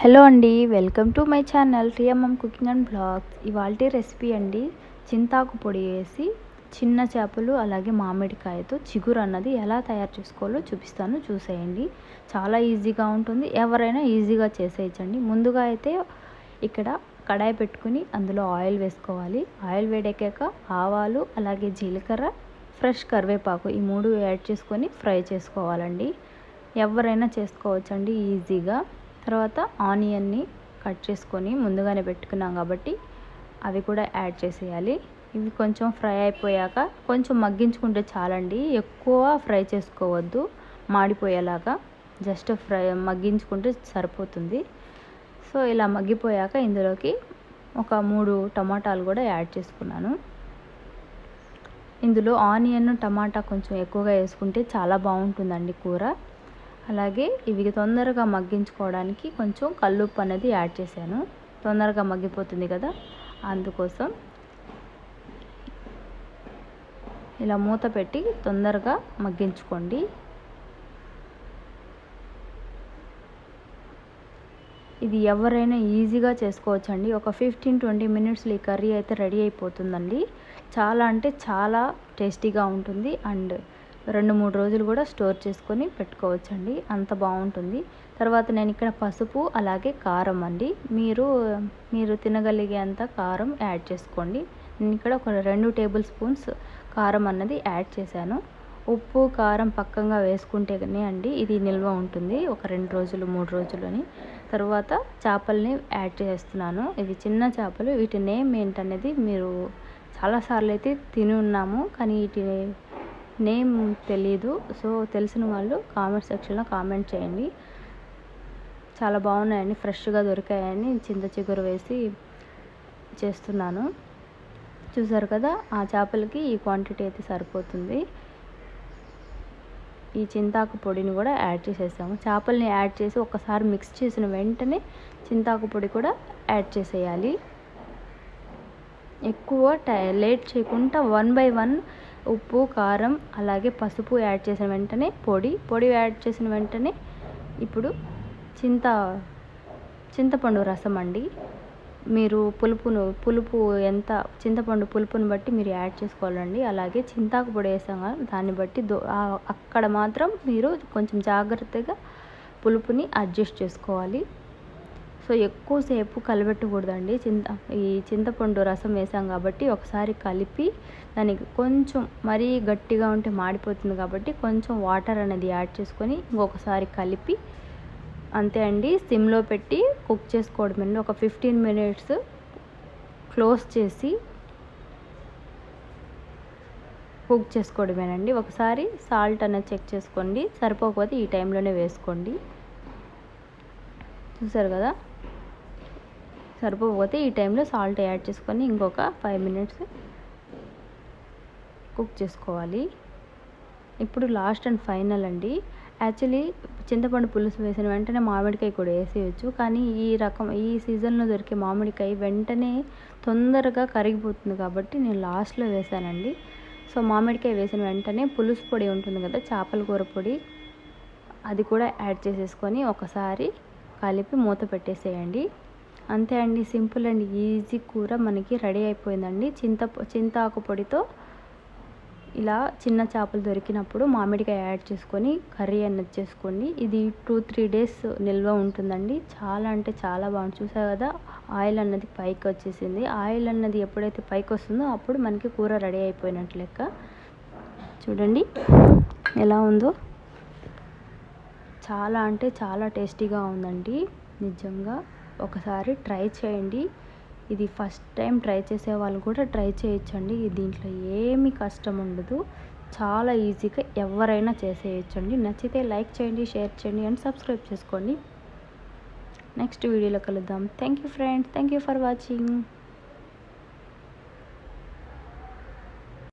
Hello అండి welcome to my channel TMM cooking and blogs. ఇవాళ recipe అండి చింతాకు పొడి వేసి చిన్న చేపలు అలాగే మామిడికాయతో చిగురు అన్నది ఎలా తయారు చేసుకోవాలో చూపిస్తాను చూసేయండి. చాలా ఈజీగా ఉంటుంది ఎవరైనా ఈజీగా చేసేయచ్చండి. ముందుగా అయితే ఇక్కడ కడాయి పెట్టుకుని అందులో ఆయిల్ వేసుకోవాలి. ఆయిల్ వేడెక్కాక ఆవాలు అలాగే జీలకర్ర ఫ్రెష్ కరివేపాకు ఈ మూడు యాడ్ చేసుకొని ఫ్రై చేసుకోవాలండి. ఎవరైనా చేసుకోవచ్చండి ఈజీగా. తర్వాత ఆనియన్ని కట్ చేసుకొని ముందుగానే పెట్టుకున్నాం కాబట్టి అవి కూడా యాడ్ చేసేయాలి. ఇవి కొంచెం ఫ్రై అయిపోయాక కొంచెం మగ్గించుకుంటే చాలండి. ఎక్కువ ఫ్రై చేసుకోవద్దు. మాడిపోయేలాగా జస్ట్ ఫ్రై మగ్గించుకుంటే సరిపోతుంది. సో ఇలా మగ్గిపోయాక ఇందులోకి ఒక మూడు టమాటాలు కూడా యాడ్ చేసుకున్నాను. ఇందులో ఆనియన్ టమాటా కొంచెం ఎక్కువగా వేసుకుంటే చాలా బాగుంటుందండి కూర. అలాగే ఇవి తొందరగా మగ్గించుకోవడానికి కొంచెం కల్లుప్పు అనేది యాడ్ చేశాను. తొందరగా మగ్గిపోతుంది కదా? అందుకోసం ఇలా మూత పెట్టి తొందరగా మగ్గించుకోండి. ఇది ఎవరైనా ఈజీగా చేసుకోవచ్చండి. ఒక ఫిఫ్టీన్ ట్వంటీ మినిట్స్లో ఈ కర్రీ అయితే రెడీ అయిపోతుందండి. చాలా అంటే చాలా టేస్టీగా ఉంటుంది. అండ్ రెండు మూడు రోజులు కూడా స్టోర్ చేసుకొని పెట్టుకోవచ్చండి. అంత బాగుంటుంది. తర్వాత నేను ఇక్కడ పసుపు అలాగే కారం అండి. మీరు మీరు తినగలిగేంత కారం యాడ్ చేసుకోండి. నేను ఇక్కడ ఒక రెండు టేబుల్ స్పూన్స్ కారం అన్నది యాడ్ చేశాను. ఉప్పు కారం పక్కంగా వేసుకుంటేనే అండి ఇది నిల్వ ఉంటుంది. ఒక రెండు రోజులు మూడు రోజులని తర్వాత చేపల్ని యాడ్ చేస్తున్నాను. ఇవి చిన్న చేపలు. వీటి నేమ్ ఏంటనేది మీరు చాలాసార్లు అయితే తిని ఉన్నాము. కానీ వీటి నేమ్ తెలీదు. సో తెలిసిన వాళ్ళు కామెంట్ సెక్షన్లో కామెంట్ చేయండి. చాలా బాగున్నాయండి ఫ్రెష్గా దొరికాయని చింత చిగురు వేసి చేస్తున్నాను. చూసారు కదా ఆ చేపలకి ఈ క్వాంటిటీ అయితే సరిపోతుంది. ఈ చింతాకు పొడిని కూడా యాడ్ చేసేసాము. చేపల్ని యాడ్ చేసి ఒకసారి మిక్స్ చేసిన వెంటనే చింతాకు పొడి కూడా యాడ్ చేసేయాలి. ఎక్కువ లేట్ చేయకుండా వన్ బై వన్ ఉప్పు కారం అలాగే పసుపు యాడ్ చేసిన వెంటనే పొడి. పొడి యాడ్ చేసిన వెంటనే ఇప్పుడు చింత చింతపండు రసం అండి. మీరు పులుపును పులుపు ఎంత చింతపండు పులుపుని బట్టి మీరు యాడ్ చేసుకోవాలండి. అలాగే చింతాకు పొడి వేసాం కదా దాన్ని బట్టి దో అక్కడ మాత్రం మీరు కొంచెం జాగ్రత్తగా పులుపుని అడ్జస్ట్ చేసుకోవాలి. సో ఎక్కువసేపు కలబెట్టకూడదండి. చింత ఈ చింతపండు రసం వేసాం కాబట్టి ఒకసారి కలిపి దానికి కొంచెం మరీ గట్టిగా ఉంటే మాడిపోతుంది కాబట్టి కొంచెం వాటర్ అనేది యాడ్ చేసుకొని ఇంకొకసారి కలిపి అంతే అండి. సిమ్లో పెట్టి కుక్ చేసుకోవడమండి ఒక ఫిఫ్టీన్ మినిట్స్ క్లోజ్ చేసి కుక్ చేసుకోవడమేనండి. ఒకసారి సాల్ట్ అనేది చెక్ చేసుకోండి. సరిపోకపోతే ఈ టైంలోనే వేసుకోండి. చూసారు కదా? సరిపోకపోతే ఈ టైంలో సాల్ట్ యాడ్ చేసుకొని ఇంకొక ఫైవ్ మినిట్స్ కుక్ చేసుకోవాలి. ఇప్పుడు లాస్ట్ అండ్ ఫైనల్ అండి. యాక్చువల్లీ చింతపండు పులుసు వేసిన వెంటనే మామిడికాయ కూడా వేసేయచ్చు. కానీ ఈ రకం ఈ సీజన్లో దొరికే మామిడికాయ వెంటనే తొందరగా కరిగిపోతుంది కాబట్టి నేను లాస్ట్లో వేసానండి సో మామిడికాయ వేసిన వెంటనే పులుసు పొడి ఉంటుంది కదా చేపల కూర పొడి అది కూడా యాడ్ చేసేసుకొని ఒకసారి కలిపి మూత పెట్టేసేయండి. అంతే అండి సింపుల్ అండ్ ఈజీ కూర మనకి రెడీ అయిపోయిందండి. చింత చింతాకు పొడితో ఇలా చిన్న చేపలు దొరికినప్పుడు మామిడికాయ యాడ్ చేసుకొని కర్రీ అన్నది చేసుకోండి. ఇది టూ త్రీ డేస్ నిల్వ ఉంటుందండి. చాలా అంటే చాలా బాగుంది. చూసా కదా ఆయిల్ అన్నది పైకి వచ్చేసింది. ఆయిల్ అన్నది ఎప్పుడైతే పైకి వస్తుందో అప్పుడు మనకి కూర రెడీ అయిపోయినట్లు లెక్క. చూడండి ఎలా ఉందో. చాలా అంటే చాలా టేస్టీగా ఉందండి నిజంగా. ఒకసారి ట్రై చేయండి. ఇది ఫస్ట్ టైం ట్రై చేసే వాళ్ళు కూడా ట్రై చేయొచ్చండి. దీంట్లో ఏమి కష్టం ఉండదు. చాలా ఈజీగా ఎవరైనా చేసేయచ్చండి. నచ్చితే లైక్ చేయండి షేర్ చేయండి అండ్ సబ్స్క్రైబ్ చేసుకోండి. నెక్స్ట్ వీడియోలో కలుద్దాం. Thank you friends. Thank you for watching.